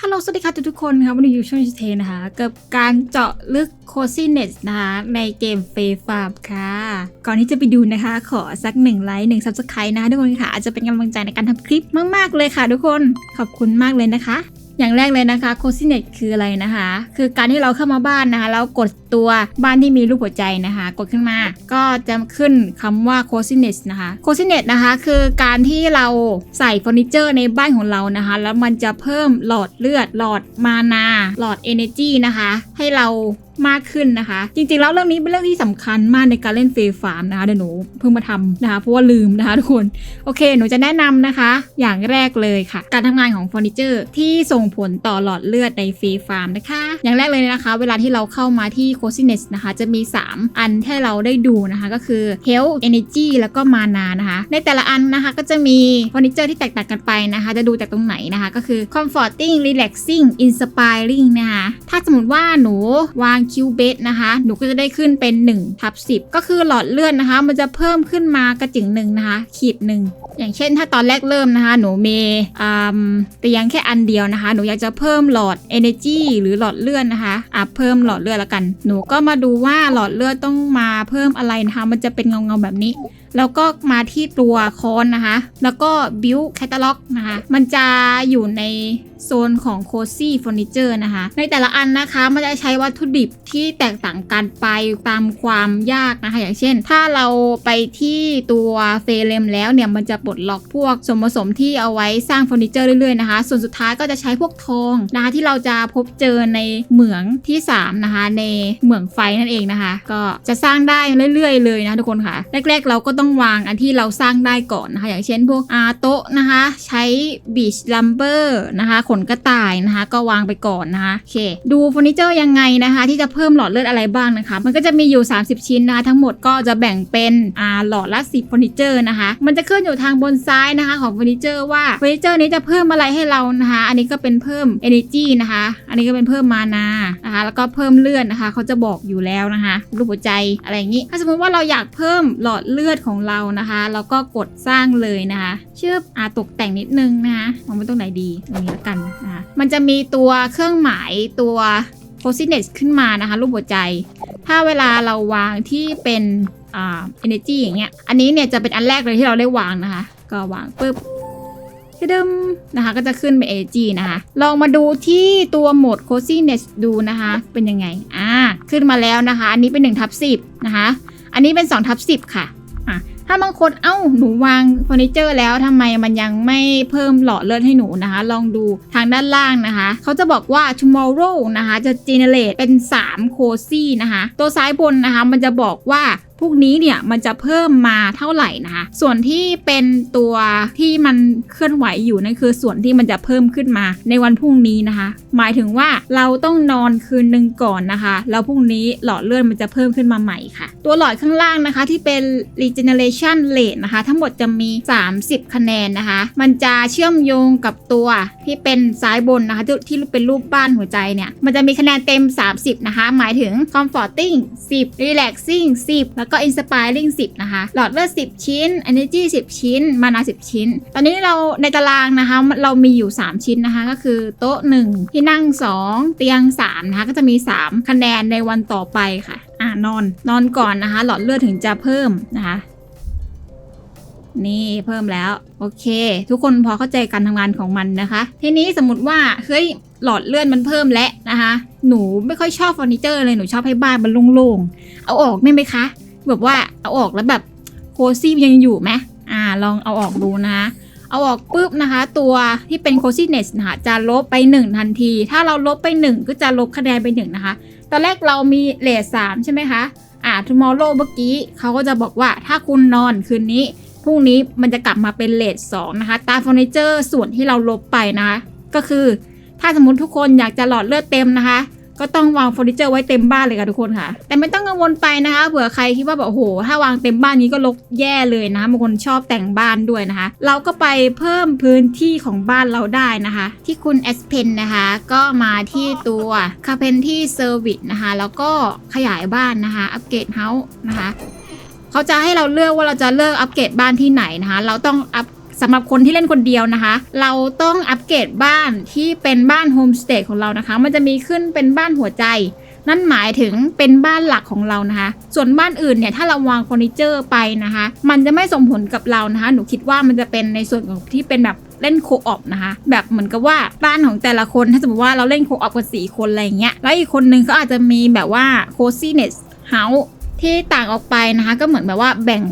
ฮัลโหลสวัสดีค่ะทุกๆคนค่ะวันนี้อยู่ช่องชิเทนะคะกับการเจาะลึกโคซี่เน็ตนะคะในเกมเฟฟาร์มค่ะ ก่อนที่จะไปดูนะคะ ขอสักหนึ่งไลค์หนึ่งซับสไครต์นะคะทุกคนค่ะอาจจะเป็นกำลังใจในการทำคลิปมาก ๆ เลยค่ะทุกคนขอบคุณมากเลยนะคะ อย่างแรกเลยนะคะโคซี่เนตคืออะไรนะคะ คือการที่เราเข้ามาบ้านนะคะแล้วกดตัวบ้านที่มีรูปหัวใจนะคะ กดขึ้นมา ก็จะขึ้นคำว่า c o s i n e s นะคะ c o s i n e s นะคะ คือการที่เราใส่เฟอร์นิเจอร์ในบ้านของเรานะคะ แล้วมันจะเพิ่มหลอดเลือดหลอดมานาหลอด energy นะคะ ให้เรา มากขึ้นนะคะ จริงๆแล้วเรื่องนี้เป็นเรื่องที่สำคัญมากในการเล่นเฟฟาร์มนะคะเดี๋ยวหนูเพิ่งมาทำนะคะ เพราะว่าลืมนะคะทุกคน โอเค หนูจะแนะนำนะคะ อย่างแรกเลยค่ะ การทำงานของเฟอร์นิเจอร์ที่ส่งผลต่อหลอดเลือดในเฟรฟาร์มนะคะ อย่างแรกเลยนะคะ เวลาที่เราเข้ามาที่ c o s i n e s นะคะ จะมี 3 อันให้เราได้ดูนะคะ ก็คือ Health Energy แล้วก็ Mana นะคะ ในแต่ละอันนะคะก็จะมีเฟอร์นิเจอร์ที่แตกต่างกันไปนะคะ จะดูจากตรงไหนนะคะ ก็คือ Comforting Relaxing Inspiring นะคะ ถ้าสมมติว่าหนูวางคิวเบสนะคะ หนูก็จะได้ขึ้นเป็น1ทับ10 ก็คือหลอดเลือดนะคะ มันจะเพิ่มขึ้นมากระจิ๋งหนึ่งนะคะ ขีดหนึ่งอย่างเช่น ถ้าตอนแรกเริ่มนะคะ หนูมีอ่าแต่ยังแค่อันเดียวนะคะ หนูอยากจะเพิ่มหลอด energy หรือหลอดเลือดนะคะอะเพิ่มหลอดเลือดแล้วกัน หนูก็มาดูว่าหลอดเลือดต้องมาเพิ่มอะไรนะคะ มันจะเป็นเงาเงาๆแบบนี้ แล้วก็มาที่ตัวคอนนะคะ แล้วก็ build catalog นะคะ มันจะอยู่ในโซนของ cozy furniture นะคะ ในแต่ละอันนะคะมันจะใช้วัตถุดิบที่แตกต่างกันไปตามความยากนะคะ อย่างเช่น ถ้าเราไปที่ตัวเฟรมแล้วเนี่ย มันจะปลดล็อกพวกส่วนผสมที่เอาไว้สร้างเฟอร์นิเจอร์เรื่อยๆนะคะ ส่วนสุดท้ายก็จะใช้พวกทองนะคะที่เราจะพบเจอในเหมืองที่ 3 นะคะ ในเหมืองไฟนั่นเองนะคะ ก็จะสร้างได้เรื่อยๆ เลยนะทุกคนค่ะ แรกๆ เราก็ต้องวางอันที่เราสร้างได้ก่อนนะคะ อย่างเช่นพวกอาโต๊ะนะคะ ใช้บีชลัมเบอร์นะคะขนกระต่ายนะคะ ก็วางไปก่อนนะคะโอเคดูเฟอร์นิเจอร์ยังไงนะคะ ที่จะเพิ่มหลอดเลือดอะไรบ้างนะคะ มันก็จะมีอยู่ 30 ชิ้นนะคะ ทั้งหมดก็จะแบ่งเป็นอ่าหลอดละ10เฟอร์นิเจอร์นะคะ มันจะขึ้นอยู่ทางบนซ้ายนะคะ ของเฟอร์นิเจอร์ว่าเฟอร์นิเจอร์นี้จะเพิ่มอะไรให้เรานะคะ อันนี้ก็เป็นเพิ่ม energy นะคะ อันนี้ก็เป็นเพิ่มมานานะคะ แล้วก็เพิ่มเลือดนะคะเขาจะบอกอยู่แล้วนะคะรูปหัวใจอะไรอย่างนี้ ถ้าสมมติว่าเราอยากเพิ่มหลอดเลือดของเรานะคะเราก็กดสร้างเลยนะคะชื่ออาตกแต่งนิดนึงนะคะมองไปตรงไหนดีตรงนี้แล้วกันนะคะมันจะมีตัวเครื่องหมายตัว p o s i n e s ขึ้นมานะคะรูปหัวใจ ถ้าเวลาเราวางที่เป็นอ่า energy อย่างเงี้ยอันนี้เนี่ยจะเป็นอันแรกเลยที่เราได้วางนะคะ ก็วางปุ๊บดึมนะคะก็จะขึ้นเป็น energy นะคะ ลองมาดูที่ตัวโหมด coziness ดูนะคะ เป็นยังไง อ่า ขึ้นมาแล้วนะคะ อันนี้เป็น1ทับ10 นะคะ อันนี้เป็น2ทับ10 ค่ะ อะถ้าบางคนเอ้าหนูวางเฟอร์นิเจอร์แล้วทำไมมันยังไม่เพิ่มหลอดเลือดให้หนูนะคะ ลองดูทางด้านล่างนะคะ เขาจะบอกว่า tomorrow นะคะ จะ generate เป็น 3 cozy นะคะ ตัวซ้ายบนนะคะ มันจะบอกว่า พวกนี้เนี่ยมันจะเพิ่มมาเท่าไหร่นะคะ ส่วนที่เป็นตัวที่มันเคลื่อนไหวอยู่นั่นคือส่วนที่มันจะเพิ่มขึ้นมาในวันพรุ่งนี้นะคะ หมายถึงว่าเราต้องนอนคืนหนึ่งก่อนนะคะ แล้วพรุ่งนี้หลอดเลือดมันจะเพิ่มขึ้นมาใหม่ค่ะ ตัวหลอดข้างล่างนะคะที่เป็น regeneration rate นะคะ ทั้งหมดจะมี 30 คะแนนนะคะ มันจะเชื่อมโยงกับตัวที่เป็นซ้ายบนนะคะ ที่ที่เป็นรูปบ้านหัวใจเนี่ยมันจะมีคะแนนเต็ม 30 นะคะ หมายถึง comforting 10 relaxing 10แล้วก็ inspiring 10 นะคะ หลอดเลือด 10 ชิ้น energy 10 ชิ้น มานา 10 ชิ้น ตอนนี้เราในตารางนะคะ เรามีอยู่ 3 ชิ้นนะคะ ก็คือโต๊ะ 1 ที่นั่ง 2 เตียง 3 นะคะ ก็จะมี 3 คะแนนในวันต่อไปค่ะ อ่านอน นอนก่อนนะคะ หลอดเลือดถึงจะเพิ่มนะคะนี่เพิ่มแล้วโอเค ทุกคนพอเข้าใจการทำงานของมันนะคะ ทีนี้สมมติว่าเฮ้ยหลอดเลือดมันเพิ่มแล้วนะคะ หนูไม่ค่อยชอบเฟอร์นิเจอร์เลยหนูชอบให้บ้านมันโล่งๆเอาออกได้ไหมคะ แบบว่าเอาออกแล้วแบบโคซี่ยังอยู่ไหมอ่าลองเอาออกดูนะเอาออกปุ๊บนะคะ ตัวที่เป็น coziness นะคะจะลบไป 1 ทันที ถ้าเราลบไป 1 ก็จะลบคะแนนไป 1 นะคะ ตอนแรกเรามีเลท3ใช่ไหมคะอ่า tomorrow เมื่อกี้เขาก็จะบอกว่าถ้าคุณนอนคืนนี้พรุ่งนี้มันจะกลับมาเป็นเลท2นะคะตามเฟอร์นิเจอร์ส่วนที่เราลบไปนะคะ ก็คือ ถ้าสมมติทุกคนอยากจะหลอดเลือดเต็มนะคะ ก็ต้องวางเฟอร์นิเจอร์ไว้เต็มบ้านเลยค่ะทุกคนค่ะ แต่ไม่ต้องกังวลไปนะคะเผื่อใครคิดว่าแบบโอ้โห ถ้าวางเต็มบ้านนี้ก็รกแย่เลยนะคะบางคนชอบแต่งบ้านด้วยนะคะ เราก็ไปเพิ่มพื้นที่ของบ้านเราได้นะคะ ที่คุณ S Pen นะคะก็มาที่ตัว Carpentry Service นะคะ แล้วก็ขยายบ้านนะคะอัปเกรดเฮาส์นะคะเขาจะให้เราเลือกว่าเราจะเลือกอัปเกรดบ้านที่ไหนนะคะ เราต้องอัป สำหรับคนที่เล่นคนเดียวนะคะ เราต้องอัปเกรดบ้านที่เป็นบ้านโฮมสเตย์ของเรานะคะ มันจะมีขึ้นเป็นบ้านหัวใจ นั่นหมายถึงเป็นบ้านหลักของเรานะคะ ส่วนบ้านอื่นเนี่ยถ้าเราวางเฟอร์นิเจอร์ไปนะคะ มันจะไม่ส่งผลกับเรานะคะ หนูคิดว่ามันจะเป็นในส่วนของที่เป็นแบบเล่นโคออปนะคะ แบบเหมือนกับว่าบ้านของแต่ละคนถ้าสมมติว่าเราเล่นโคออปกันสี่คนอะไรเงี้ยแล้วอีกคนนึงก็อาจจะมีแบบว่าโคซี่เนสเฮาที่ต่างออกไปนะคะ ก็เหมือนแบบว่าแบ่ง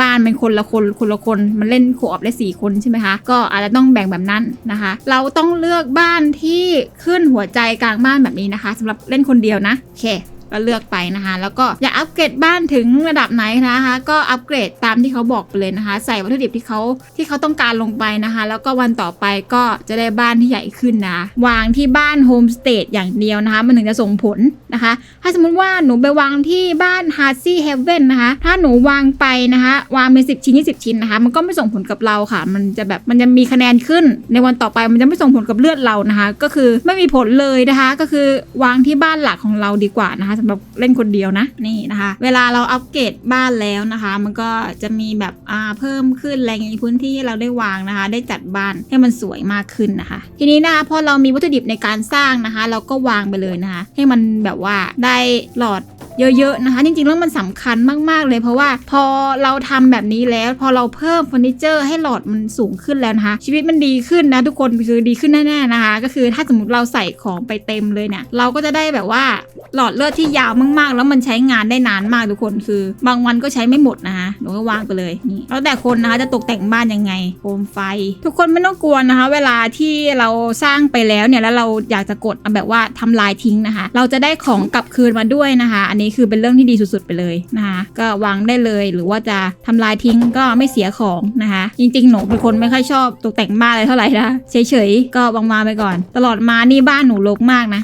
บ้านเป็นคนละคนคนละคนมันเล่นโคออฟได้สี่คนใช่ไหมคะก็อาจจะต้องแบ่งแบบนั้นนะคะ เราต้องเลือกบ้านที่ขึ้นหัวใจกลางบ้านแบบนี้นะคะสำหรับเล่นคนเดียวนะโอเค ก็เลือกไปนะคะ แล้วก็อยากอัปเกรดบ้านถึงระดับไหนนะคะ ก็อัปเกรดตามที่เขาบอกไปเลยนะคะ ใส่วัตถุดิบที่เขาที่เขาต้องการลงไปนะคะ แล้วก็วันต่อไปก็จะได้บ้านที่ใหญ่ขึ้นนะวางที่บ้านโฮมสเตดอย่างเดียวนะคะ มันถึงจะส่งผลนะคะ ถ้าสมมติว่าหนูไปวางที่บ้านฮาร์ซี่เฮเว่นนะคะ ถ้าหนูวางไปนะคะ วางเป็นสิบชิ้นยี่สิบชิ้นนะคะ มันก็ไม่ส่งผลกับเราค่ะ มันจะแบบมันจะมีคะแนนขึ้น ในวันต่อไปมันจะไม่ส่งผลกับเลือดเรานะคะ ก็คือไม่มีผลเลยนะคะ ก็คือวางที่บ้านหลักของเราดีกว่านะคะสำหรับเล่นคนเดียวนะนี่นะคะ เวลาเราอัปเกรดบ้านแล้วนะคะ มันก็จะมีแบบอ่าเพิ่มขึ้นแรงในพื้นที่ที่เราได้วางนะคะ ได้จัดบ้านให้มันสวยมากขึ้นนะคะ ทีนี้นะคะพอเรามีวัตถุดิบในการสร้างนะคะ เราก็วางไปเลยนะคะ ให้มันแบบว่าได้หลอด เยอะๆนะคะ จริงๆแล้วมันสำคัญมากๆเลยเพราะว่าพอเราทำแบบนี้แล้ว พอเราเพิ่มเฟอร์นิเจอร์ให้หลอดมันสูงขึ้นแล้วนะคะชีวิตมันดีขึ้นนะทุกคนคือดีขึ้นแน่ๆนะคะ ก็คือถ้าสมมติเราใส่ของไปเต็มเลยเนี่ยเราก็จะได้แบบว่าหลอดเลือดที่ยาวมากๆ แล้วมันใช้งานได้นานมากทุกคนคือ บางวันก็ใช้ไม่หมดนะคะหนูก็วางไปเลยนี่แล้วแต่คนนะคะจะตกแต่งบ้านยังไงโคมไฟ ทุกคนไม่ต้องกลัวนะคะ เวลาที่เราสร้างไปแล้วเนี่ยแล้วเราอยากจะกดเอาแบบว่าทำลายทิ้งนะคะ เราจะได้ของกลับคืนมาด้วยนะคะ อันนี้คือเป็นเรื่องที่ดีสุดๆไปเลยนะคะก็วางได้เลยหรือว่าจะทำลายทิ้งก็ไม่เสียของนะคะ จริงๆ หนูเป็นคนไม่ค่อยชอบตกแต่งบ้านอะไรเท่าไหร่นะเฉยๆก็วางมาไปก่อน ตลอดมานี่บ้านหนูรกมากนะ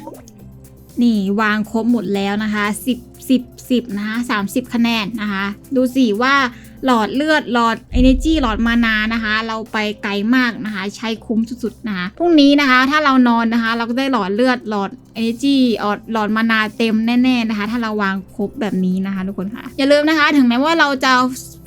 นี่วางครบหมดแล้วนะคะ10 10 10นะคะ30 คะแนนนะคะ ดูสิว่า หลอดเลือดหลอด energy หลอดมานานะคะ เราไปไกลมากนะคะ ใช้คุ้มสุดๆนะคะพรุ่งนี้นะคะ ถ้าเรานอนนะคะ เราก็ได้หลอดเลือดหลอด energy หลอดมานาเต็มแน่ๆนะคะ ถ้าเราวางครบแบบนี้นะคะทุกคนค่ะอย่าลืมนะคะ ถึงแม้ว่าเราจะเอา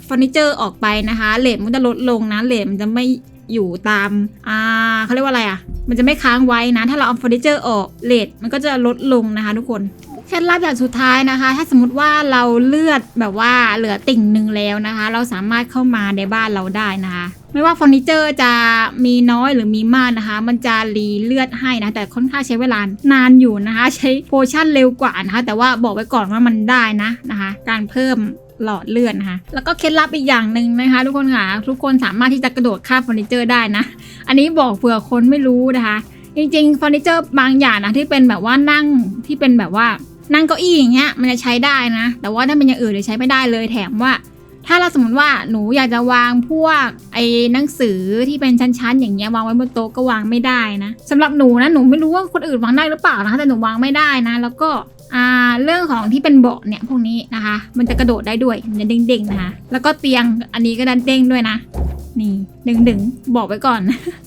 เฟอร์นิเจอร์ออกไปนะคะเลทมันจะลดลงนะเลทมันจะไม่อยู่ตาม อ่าเขาเรียกว่าอะไรอะ มันจะไม่ค้างไว้นะ ถ้าเราเอาเฟอร์นิเจอร์ออกเลทมันก็จะลดลงนะคะทุกคน เคล็ดลับอย่างสุดท้ายนะคะ ถ้าสมมติว่าเราเลือดแบบว่าเหลือติ่งหนึ่งแล้วนะคะ เราสามารถเข้ามาในบ้านเราได้นะคะ ไม่ว่าเฟอร์นิเจอร์จะมีน้อยหรือมีมากนะคะ มันจะรีเลือดให้นะ แต่ค่อนข้างใช้เวลานานอยู่นะคะ ใช้โพชั่นเร็วกว่านะคะ แต่ว่าบอกไว้ก่อนว่ามันได้นะนะคะ การเพิ่มหลอดเลือดนะคะ แล้วก็เคล็ดลับอีกอย่างหนึ่งนะคะ ทุกคนค่ะ ทุกคนสามารถที่จะกระโดดข้ามเฟอร์นิเจอร์ได้นะ อันนี้บอกเผื่อคนไม่รู้นะคะ จริงๆเฟอร์นิเจอร์บางอย่างนะที่เป็นแบบว่านั่งที่เป็นแบบว่า นั่งเก้าอี้อย่างเงี้ยมันจะใช้ได้นะ แต่ว่าถ้าเป็นอย่างอื่นเนี่ยใช้ไม่ได้เลยแถมว่า ถ้าเราสมมติว่าหนูอยากจะวางพวกไอ้หนังสือที่เป็นชั้นๆอย่างเงี้ยวางไว้บนโต๊ะก็วางไม่ได้นะสำหรับหนูนะหนูไม่รู้ว่าคนอื่นวางได้หรือเปล่านะแต่หนูวางไม่ได้นะ แล้วก็อ่าเรื่องของที่เป็นเบาะเนี่ยพวกนี้นะคะ มันจะกระโดดได้ด้วยมันจะเด้งๆนะคะ แล้วก็เตียงอันนี้ก็ดันเด้งด้วยนะนี่ดึงๆบอกไว้ก่อน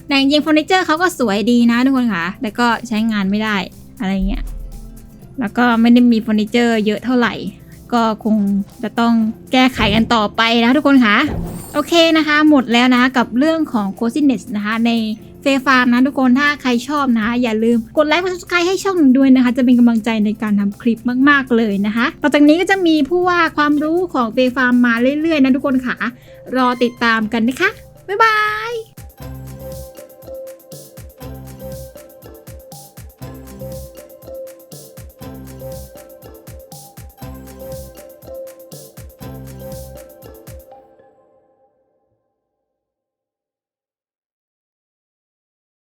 แต่จริงเฟอร์นิเจอร์เขาก็สวยดีนะทุกคนค่ะแต่ก็ใช้งานไม่ได้อะไรเงี้ย แล้วก็ไม่ได้มีเฟอร์นิเจอร์เยอะเท่าไหร่ ก็คงจะต้องแก้ไขกันต่อไปนะทุกคนค่ะโอเคนะคะ หมดแล้วนะคะกับเรื่องของ c o s i n e s นะคะในเฟฟาร์มนะทุกคนถ้าใครชอบนะะอย่าลืมกดไลค์กด subscribe ให้ช่องด้วยนะคะ จะเป็นกำลังใจในการทำคลิปมาก ๆ เลยนะคะ ต่อจากนี้ก็จะมีผู้ว่าความรู้ของเฟฟาร์มมาเรื่อย ๆ นะทุกคนค่ะ รอติดตามกันนะคะ บ๊ายบาย